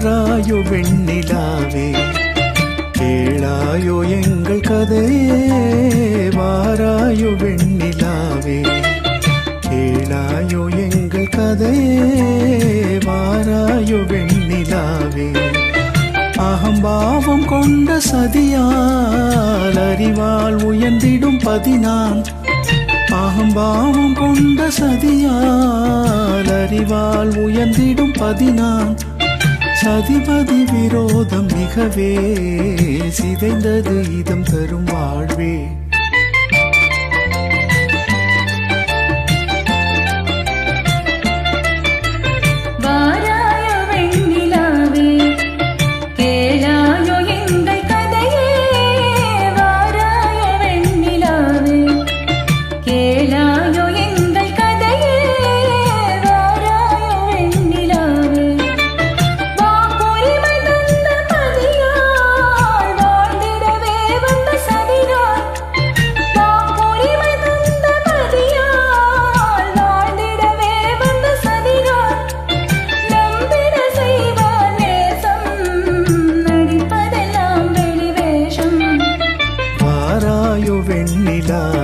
வாராயோ வெண்ணிலாவே கேளாயோ எங்கள் கதையே வாராயோ வெண்ணிலாவே கேளாயோ எங்கள் கதையே வாராயோ வெண்ணிலாவே. அகம்பாவம் கொண்ட சதியால் அறிவால் உயர்ந்திடும் பதினான் அகம்பாவம் கொண்ட சதியால் அறிவால் உயர்ந்திடும் பதினான் சதிபதி விரோதம் மிகவே. சிதைந்தது இதம் தரும் வாழ்வே.